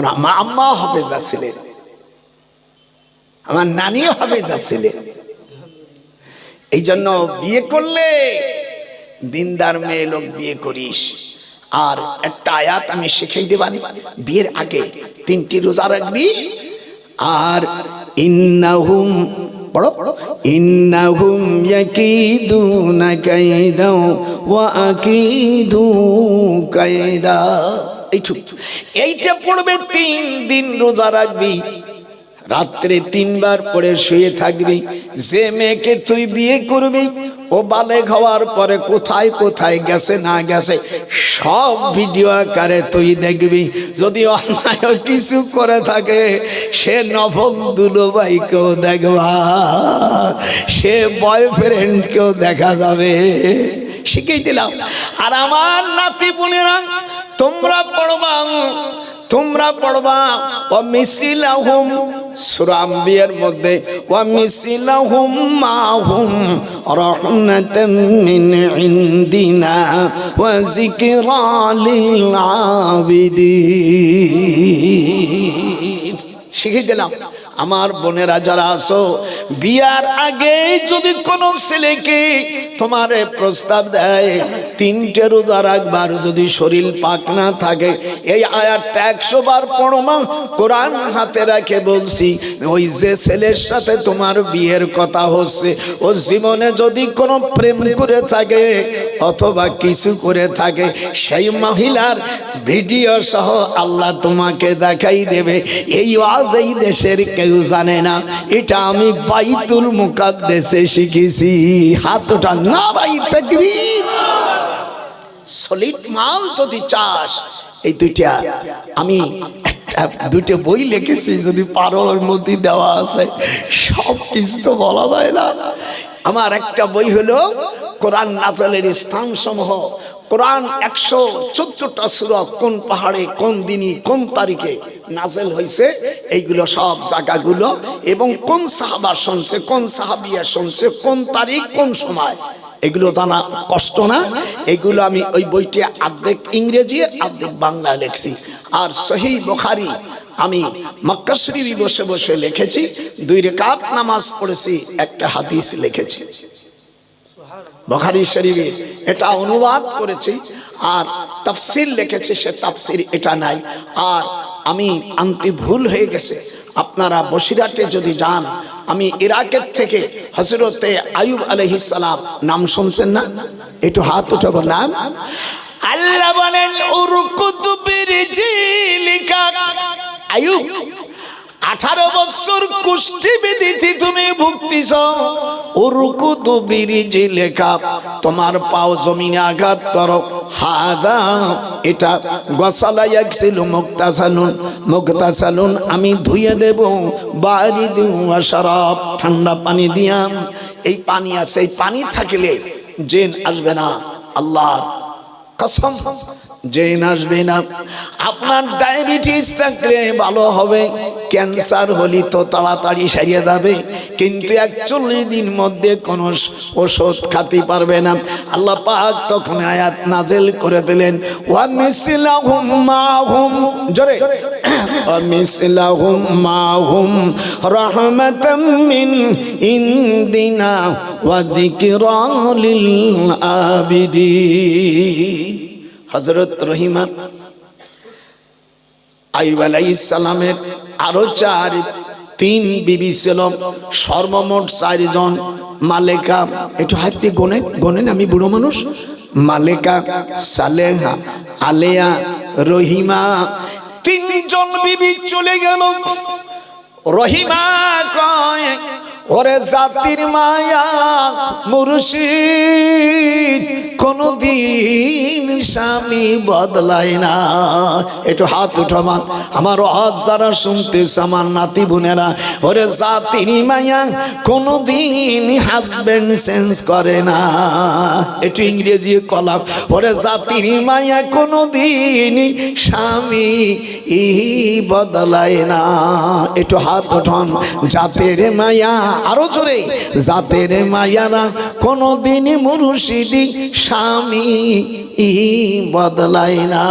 আমার মা আম্মাও হাফেজা ছিলেন আমার নানিও হাফেজা ছিলেন এই জন্য বিয়ে করলে দিনদার মেয়ে লোক বিয়ে করিস। আর একটা আয়াত আমি শিখাই দেবানি বিয়ের আগে তিনটি রোজা রাখবি। আর ইন্নাহুম বড় ইন্নাহুম ইয়াকিদুনা কাইদা ওয়া আকিদু কাইদা। এইটুক এইটা পড়বে তিন দিন রোজা রাখবি। রাত্রে তিনবার পরে শুয়ে থাকবি। যে মেয়েকে তুই বিয়ে করবি, ও বালে খাওয়ার পরে কোথায় কোথায় গেছে না গেছে, সব ভিডিও আকারে তুই দেখবি। যদি অন্যায় কিছু করে থাকে, সে নফল দুলোবাইকেও দেখবা। সে বয়ফ্রেন্ডকেও দেখা যাবে। শিখিয়ে দিলাম। আর আমার নাতি বোনেরা তোমরা পড়বা তোমরা পড়বা। ও মিসিলাহুম সুরাম বিয়ের মধ্যে ও মিসিলাহুম মাহুম রহমাতাম মিন ইনদিনা ওয়া যিকরা লিল আবিদিন শিখিয়ে দিলাম, আমার বোনেরা যারা আছো, বিয়ার আগে যদি কোনো ছেলেকে তোমার প্রস্তাব দেয়, তিনটে রোজা রাখবার যদি শরীর পাক না থাকে। এই আয়াতটা একশো বার পড়মা, কোরআন হাতে রাখে বলছি, ওই যে ছেলের সাথে তোমার বিয়ের কথা হচ্ছে, ও জীবনে যদি কোনো প্রেম করে থাকে, অথবা কিছু করে থাকে, সেই মহিলার ভিডিও সহ আল্লাহ তোমাকে দেখাই দেবে। এই আজ এই দেশের কেউ জানে না, এটা আমি বাইতুল মুকাদ্দেসে শিখেছি। নারাই তাকবীর। সলিড মাল যদি চাস, এই দুইটা আমি দুটো বই লিখেছি, যদি মধ্যে দেওয়া আছে, সব কিছু তো বলা যায় না। আমার একটা বই হলো কোরআন নাজালের স্থান সমূহ কোরআন একশো চোদ্দটা সুরত কোন পাহাড়ে, কোন দিনই কোন তারিখে নাজেল হয়েছে, এইগুলো সব জায়গাগুলো, এবং কোন সাহাবা শুনছে, কোন সাহাবিয়া শুনছে, কোন তারিখ, কোন সময়। এগুলো জানা কষ্ট না। এগুলো আমি ওই বইটি আর্ধেক ইংরেজি, আর্ধেক বাংলা লিখছি। আর সহি বখারি আমি মক্কাশরীফ বসে বসে লিখেছি। দুই রেকাত নামাজ পড়েছি, একটা হাদিস লিখেছি। বখারি শরীফের এটা অনুবাদ করেছি। আর তাফসির লিখেছি, সে তাফসির এটা নাই। আর আমি আনতে ভুল হয়ে গেছে। আপনারা বসিরাটে যদি যান আমি ইরাকের থেকে হজরতে আয়ুব আলহিসাম নাম শুনছেন না? একটু হাত উঠাবো নাম। আল্লাহ বলেন আয়ুব আঠারো বছর কুষ্টি বিধিতে তুমি ভুগতিস উরকুতু বিরিজি লেখা, তোমার পাও জমিনে আঘাত করো। হাদা, এটা গসালা একছিল মুক্তাসালুন। মুক্তাসালুন, আমি ধুয়ে দেব, বাড়ি দিউ শরাব ঠান্ডা পানি দিয়াম। এই পানি আছে, এই পানি থাকলে জেন আসবে না। আল্লাহর কসম, যেই নাচবে না। আপনার ডায়াবেটিস থাকলে ভালো হবে, ক্যান্সার হলি তো তাড়াতাড়ি সারিয়ে যাবে, কিন্তু একচল্লিশ দিন মধ্যে কোনো ওষুধ খাতে পারবে না। আল্লাহ পাক তখন আয়াত নাজেল করে দিলেন, ওয়া মিসলাহুম মাহুম। জোরে। ওয়া মিসলাহুম রাহমাতাম মিন ইনদিনা ওয়া যিকরা লিল আবিদিন হযরত রহিমা আইব আলাইসালামের আরও চার, তিন বিবি ছিল, সর্বমোট চারজন মালেকা। একটু হাত দিয়ে গোনেন গোনেন আমি বুড়ো মানুষ। মালেকা সালেহা, আলেয়া, রহিমা তিনজন বিবি চলে গেল। রহিমা কয় ওরে জাতির মায়া মুর্শিদ, কোনদিন স্বামী বদলায় না। একটু হাত উঠামান আমার আজ যারা শুনতেছে, আমার নাতি বোনেরা, ওরে জাতির মায়া কোনদিন হাজবেন্ড চেঞ্জ করে না। একটু ইংরেজি কলাম, ওরে জাতির মায়া কোনদিন স্বামী ই বদলায় না। একটু হাত উঠান জাতের মায়া আরও জোরে জাতের মায়ারা কোনদিন মুরুষিদি স্বামী ই বদলায় না।